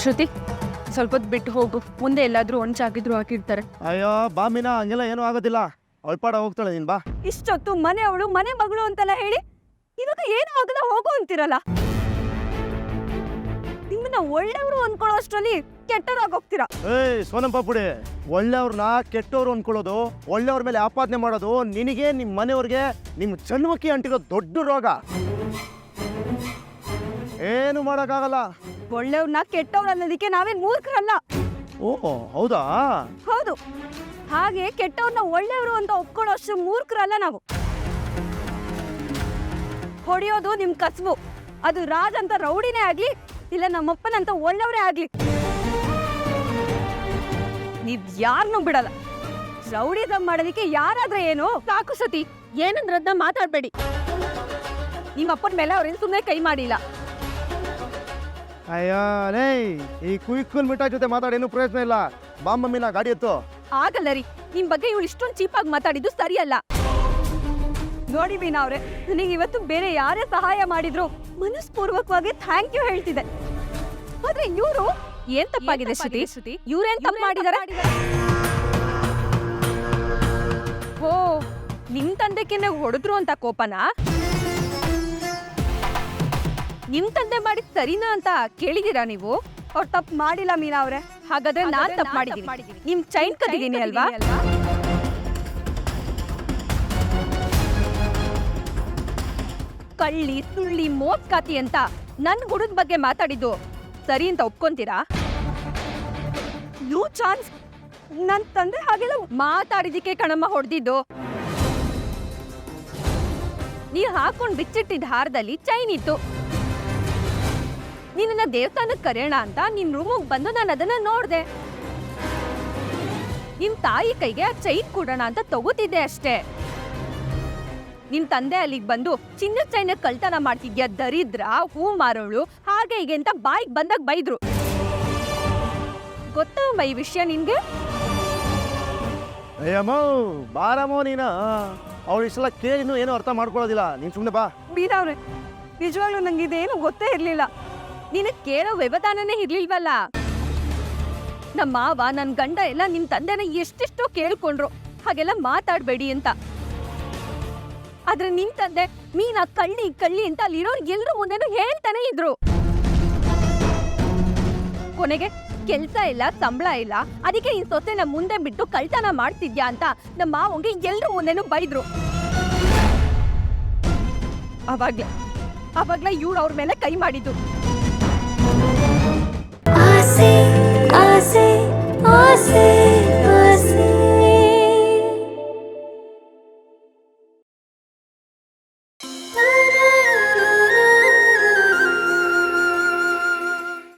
ಶ್ರುತಿ ಸ್ವಲ್ಪ ಹೊತ್ತು ಬಿಟ್ಟು ಹೋಗು. ಮುಂದೆ ಎಲ್ಲಾದ್ರೂ ಒಂಚಾಗಿದ್ರು ಹಾಕಿರ್ತಾರೆ. ಅಯ್ಯೋ ಬಾ ಮೀನಾ ಹಂಗೆಲ್ಲ ಏನೂ ಆಗೋದಿಲ್ಲ. ಅಳ್ಪಾಡ ಹೋಗ್ತಾಳೆ ನೀನು ಬಾ. ಇಷ್ಟೊತ್ತು ಮನೆ ಅವಳು ಮನೆ ಮಗಳು ಅಂತೆಲ್ಲ ಹೇಳಿ ಇವಾಗ ಏನು ಆಗಲ್ಲ ಹೋಗು ಅಂತಿರಲ್ಲ. ನಿಮ್ಮನ್ನ ಒಳ್ಳೆಯವರು ಅನ್ಕೊಳ್ಳೋ ಅಷ್ಟರಲ್ಲಿ ಕೆಟ್ಟವರಾಗಿ ಹೋಗ್ತೀರಾ ಏಯ್ ಸೋನಂಪ ಪಾಪುಡಿ ಒಳ್ಳೆಯವ್ರನ್ನ ಕೆಟ್ಟವ್ರು ಅನ್ಕೊಳ್ಳೋದು ಒಳ್ಳೆಯವ್ರ ಮೇಲೆ ಆಪಾದನೆ ಮಾಡೋದು ನಿನಗೆ ನಿಮ್ಮ ಮನೆಯವ್ರಿಗೆ ನಿಮ್ಮ ಜನ್ಮಕ್ಕೆ ಅಂಟಿರೋ ದೊಡ್ಡ ರೋಗ. ಏನು ಮಾಡೋಕ್ಕಾಗಲ್ಲ. ಒಳ್ಳೆಯವ್ರನ್ನ ಕೆಟ್ಟವ್ರು ಅನ್ನೋದಕ್ಕೆ ನಾವೇನ್ ಮೂರ್ಖರಲ್ಲ. ಓ ಹೌದಾ? ಹೌದು. ಹಾಗೆ ಕೆಟ್ಟವ್ರನ್ನ ಒಳ್ಳೆಯವರು ಅಂತ ಒಪ್ಕೊಳ್ಳೋ ಅಷ್ಟು ಮೂರ್ಖರಲ್ಲ ನಾವು. ಹೊಡೆಯೋದು ನಿಮ್ ಕಸಬು. ಅದು ರಾಜ್ ಅಂತ ರೌಡಿನೇ ಆಗ್ಲಿ ಇಲ್ಲ ನಮ್ಮಪ್ಪನಂತ ಒಳ್ಳೆಯವರೇ ಆಗ್ಲಿ. ನೀವ್ ಯಾರನ್ನೂ ಬಿಡಲ್ಲ. ರೌಡಿಸಮ್ ಮಾಡೋದಕ್ಕೆ ಯಾರಾದ್ರೆ ಏನು? ಸಾಕು ಸತಿ. ಏನಂದ್ರದ್ನ ಮಾತಾಡ್ಬೇಡಿ. ನಿಮ್ಮಪ್ಪನ ಮೇಲೆ ಅವ್ರೇನು ಸುಮ್ಮನೆ ಕೈ ಮಾಡಿಲ್ಲ. ಅಯ್ಯೋ ಲೇ ಈ ಕುಯ್ಕುಲ್ ಮಿಠಾಯಿ ಜೊತೆ ಮಾತಾಡೇನು ಪ್ರಯತ್ನ ಇಲ್ಲ. ಬಾ ಮಮ್ಮಿನ ಗಾಡಿ ಎತ್ತು. ಆಗಲ್ಲ ರೀ. ನಿಮ್ ಬಗ್ಗೆ ಇವಳು ಇಷ್ಟೊಂದು ಚೀಪಾಗಿ ಮಾತಾಡಿದ್ದು ಸರಿಯಲ್ಲ. ನೋಡಿ ಮೀನಾ ಅವ್ರೆ ನನಗೆ ಇವತ್ತು ಬೇರೆ ಯಾರೇ ಸಹಾಯ ಮಾಡಿದ್ರು ಮನಸ್ಪೂರ್ವಕವಾಗಿ ಥ್ಯಾಂಕ್ ಯು ಹೇಳ್ತಿದೆ. ಆದ್ರೆ ಇವರು ಏನ್ ತಪ್ಪಾಗಿದೆ ಶ್ರುತಿ? ಇವ್ರೇನ್ ತಪ್ಪು ಮಾಡಿದಾರೆ? ಓ ನಿಮ್ ತಂದೆಕೆನೆ ಹೊಡೆದ್ರು ಅಂತ ಕೋಪನಾ? ನಿಮ್ ತಂದೆ ಮಾಡಿದ್ ಸರಿನಾ ಅಂತ ಕೇಳಿದೀರಾ ನೀವು? ಅವ್ರು ತಪ್ಪು ಮಾಡಿಲ್ಲ ಮೀನಾ ಅವ್ರೆ. ಹಾಗಾದ್ರೆ ನಾನ್ ತಪ್ಪು ಮಾಡಿದೀನಿ. ನಿಮ್ ಚೈನ್ ಕದಿದೀನಿ ಅಲ್ವಾ? ಕಳ್ಳಿ ಸುಳ್ಳಿ ಮೋಸ್ಕಾತಿ ಅಂತ ನನ್ ಗುಡದ ಬಗ್ಗೆ ಮಾತಾಡಿದ್ದು. ಸರಿ ಅಂತ ಒಪ್ಕೊಂತೀರಾ? ಯೂ ಚಾನ್ಸ್ ನನ್ ತಂದೆ ಹಾಗೆಲ್ಲ ಮಾತಾಡಿದಕ್ಕೆ ಕಣಮ್ಮ ಹೊಡೆದಿದ್ದು. ನೀ ಹಾಕೊಂಡ್ ಬಿಚ್ಚಿಟ್ಟಿದ್ದ ಹಾರದಲ್ಲಿ ಚೈನ್ ಇತ್ತು. ನಿನ್ನ ದೇವಸ್ಥಾನಕ್ಕೆ ಕರೆಯೋಣ ಅಂತ ನಿನ್ ರೂಮಿಗೆ ಬಂದು ನಾನು ಅದನ್ನ ನೋಡ್ದೆ. ನಿನ್ ತಾಯಿ ಕೈಗೆ ಆ ಚೈನ್ ಕೊಡೋಣ ಅಂತ ತಗೋತಿದ್ದೆ ಅಷ್ಟೇ. ನಿನ್ ತಂದೆ ಅಲ್ಲಿಗೆ ಬಂದು ಚಿನ್ನದ ಚೈನ ಕಳ್ತನ ಮಾಡ್ತಿದ್ಯಾ ದರಿದ್ರ ಹೂ ಮಾರೋಳು ಹಾಗೆ ಹೀಗೆ ಅಂತ ಬಾಯಿಗೆ ಬಂದಾಗ ಬೈದ್ರು. ಗೊತ್ತಮ್ಮ ಈ ವಿಷಯ ನಿನ್ಗೆ? ಅಯ್ಯಮ್ಮ ಬಾರಮ್ಮ ನೀನ? ಅವಳು ಇಷ್ಟೆಲ್ಲ ಕೇಳಿನೂ ಏನೂ ಅರ್ಥ ಮಾಡ್ಕೊಳ್ಳೋದಿಲ್ಲ. ನೀನು ಸುಮ್ಮನೆ ಬಾ. ಬೀರವ್ರೆ ನಿಜವಾಗ್ಲೂ ನಂಗೆ ಇದೇನು ಗೊತ್ತೇ ಇರ್ಲಿಲ್ಲ. ನಿನಗ್ ಕೇಳೋ ವ್ಯವಧಾನನೇ ಇರ್ಲಿಲ್ವಲ್ಲ? ನಮ್ಮ ಮಾವ ನನ್ ಗಂಡ ಎಲ್ಲ ನಿನ್ ತಂದೆನ ಎಷ್ಟೆಷ್ಟೋ ಕೇಳ್ಕೊಂಡ್ರು. ಹಾಗೆಲ್ಲ ಮಾತಾಡ್ಬೇಡಿ ಅಂತ. ಆದ್ರೆ ನಿನ್ ತಂದೆ ಮೀನ ಕಳ್ಳಿ ಕಳ್ಳಿ ಅಂತ ಅಲ್ಲಿರೋರು ಎಲ್ರು ಮುಂದೆನೂ ಹೇಳ್ತಾನೆ ಇದ್ರು. ಕೊನೆಗೆ ಕೆಲ್ಸ ಇಲ್ಲ, ಸಂಬಳ ಇಲ್ಲ. ಅದಕ್ಕೆ ಈ ಸೊಸೆನ ಮುಂದೆ ಬಿಟ್ಟು ಕಳ್ತನ ಮಾಡ್ತಿದ್ಯಾ ಅಂತ ನಮ್ಮ ಮಾವಂಗೆ ಎಲ್ರು ಮುಂದೆನೂ ಬೈದ್ರು. ಅವಾಗ್ಲೇ ಅವಾಗ್ಲೇ ಇವ್ಳು ಅವ್ರ ಮೇಲೆ ಕೈ ಮಾಡಿದ್ದು. ஆசை ஆசை